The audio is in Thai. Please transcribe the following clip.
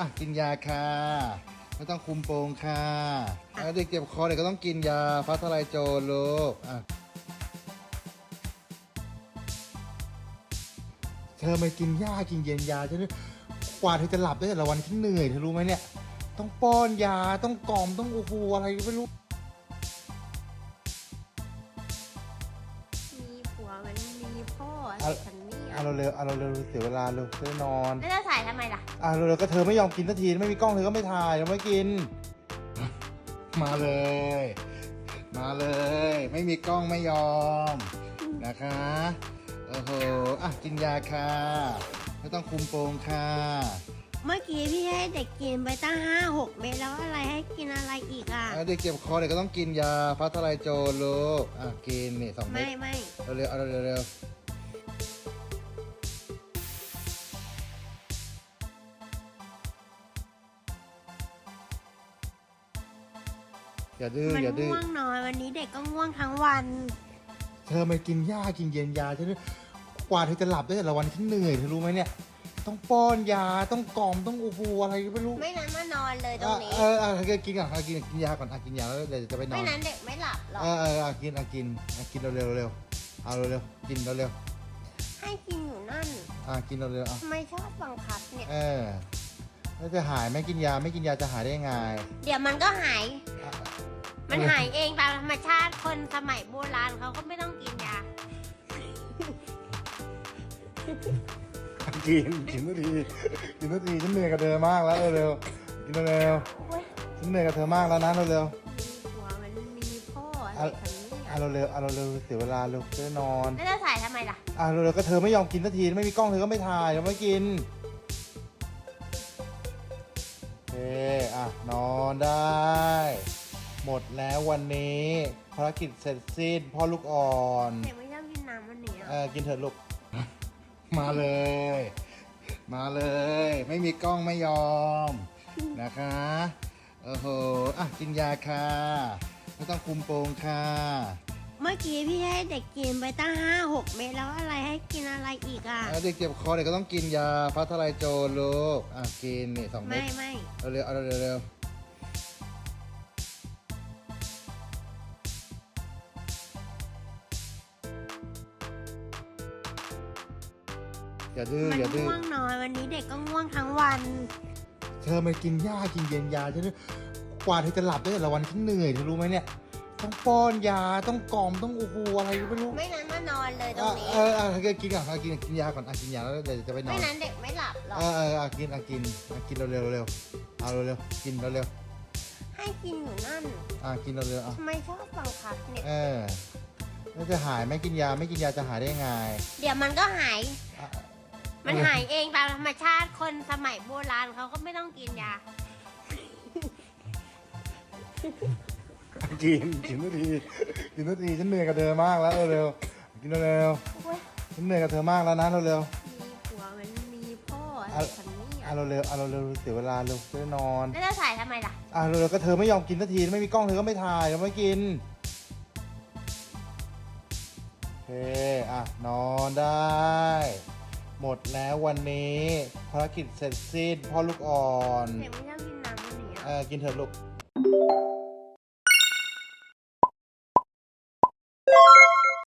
อะกินยาค่ะ ไม่ต้องคุมโปงค่ะแล้วเด็กเจ็บคอเด็กก็ต้องกินยาฟ้าทลายโจรลูกอะเธอไม่กินยากินเย็นยาฉันกว่าเธอจะหลับได้แต่ละวันฉันเหนื่อยเธอรู้ไหมเนี่ย ต้องป้อนยาต้องกล่อมต้องโอ้โหอะไรก็ไม่รู้มีผัวมันมีพ่ออะไรเอากัน เนี่ยเอาเราเร็วเอาเราเร็วเสียเวลาเร็วเธอนอนแล้วจะถ่ายทำไมล่ะอะเร็วๆก็เธอไม่ยอมกินสักทีไม่มีกล้องเธอก็ไม่ถ่ายเราไม่กิน มาเลย มาเลย ไม่มีกล้องไม่ยอมนะคะโอ้โหอะกินยาค่ะ ไม่ต้องคุมโปงค่ะ เมื่อกี้พี่ให้เด็กกินไปตั้งห้าหกเม็ดแล้วอะไรให้กินอะไรอีกอะแล้วเด็กเจ็บคอเด็กก็ต้องกินยาฟ้าทลายโจรลูกอะกินนี่สองเม็ไม่ดไม่เร็วๆเอาเร็วๆ อย่าดื้อมันอย่าดื้อง่วงนอนวันนี้เด็กก็ง่วงทั้งวัน เธอไม่กินหญ้ากินเย็นยาฉันกว่าเธอจะหลับได้แต่ละวันฉันเหนื่อยเธอรู้ไหมเนี่ย ต้องป้อนยาต้องกล่อมต้องโอ้โหอะไรก็ไม่รู้ไม่นั้นมานอนเลยตรงนี้ เออเออเออกินก่อนอะกินกินยาก่อนอะกินยาแล้วเดี๋ยวจะไปนอไม่น นั้นเด็กไม่หลับหรอก เออเอออะกินอะกินอะกินเร็วๆเร็วๆเอาเร็วๆกินเร็วให้กินอยู่นั่นๆอะกินเร็วๆอะทำไมชอบบังคับเนี่ย เออ แล้วจะหายไหมกินยาไม่กินยาจะหายได้ยังไงเดี๋ยวมันก็หายอะมันหายเองตามธรรมชาติคนสมัยโบราณเขาก็ไม่ต้องกินยา กินกินสักทีกินสักทีฉันเหนื่อยกับเธอมากแล้วเร็วๆกินเร็วโอ้ยๆฉันเหนื่อยกับเธอมากแล้วนะเร็วๆมีผัวมันมีพ่ออะไรกันเนี่ยเอาเราเร็วเอาเราเร็วเสียเวลาเร็วจะได้นอน แล้วจะถ่ายทำไมล่ะ อะเร็วๆก็เธอไม่ยอมกินสักทีไม่มีกล้องเธอก็ไม่ถ่ายเราไม่กิน อเคอะ นอนได้ หมดแล้ววันนี้ภารกิจเสร็จสิ้นพ่อลูกอ่อน เด็กไม่ชอบกินน้ำวันนี้เออะอกินเถอะลูก มาเลย มาเลย ไม่มีกล้องไม่ยอม นะคะโอ้โหอะกินยาค่ะ ไม่ต้องคุมโปงค่ะ เมื่อกี้พี่ให้เด็กกินไปตั้งห้าหกเม็ดแล้วอะไรให้กินอะไรอีกอะ แล้วเด็กเจ็บคอเด็กก็ต้องกินยาฟ้าทลายโจรลูกอะกินนี่สองเม็ไม่ดไม่เอาเร็วเอาเร็วเร็วอย่าดื้อมันอย่าดื้อ ง่วงนอนวันนี้เด็กก็ง่วงทั้งวัน เธอไม่กินหญ้ากินเย็นยาฉันกว่าเธอจะหลับได้แต่ละวันฉันเหนื่อยเธอรู้ไหมเนี่ย ต้องป้อนยาต้องกล่อมต้องโอ้โหอะไรก็ไม่รู้ไม่นั้นมานอนเลยตรอะงนี้เออเออกินก่อนอะกินกินยาก่อนอะกินยาแล้วเดี๋ยวจะไปนอไม่นนั้นเด็กไม่หลับหรอก เออเอออะกินอะกินอะกินเร็วเร็วเร็วเอาเร็วเร็วกินเร็วเร็วให้กินอยู่นั่นอะกินเร็วเร็วอะทำไมชอบบังคับเนี่ย เออแล้วจะหายไหมกินยาไม่กินยาจะหายได้ยังไงเดี๋ยวมันก็หาย อะ มันหายเองตามธรรมชาติคนสมัยโบราณเขาก็ไม่ต้องกินยา กินกินสักทีกินสักทีฉันเหนื่อยกับเธอมากแล้วเร็วๆกินเร็วโอ้ยๆฉันเหนื่อยกับเธอมากแล้วนะเร็วมีผัวมันมีพ่ออะไรกันเนี่ยๆเอาเร็วๆเอาเร็วๆเสียเวลาเร็วจะได้นอนแล้วจะถ่ายทำไมล่ะอะเร็วๆก็เธอไม่ยอมกินสักทีไม่มีกล้องเธอก็ไม่ถ่ายเราไม่กินโอเคอะนอนได้ หมดแล้ววันนี้ภารกิจเสร็จสิ้นพ่อลูกอ่อนเด็กไม่ชอบกินน้ำวันนี้เออะอกินเถอะลูก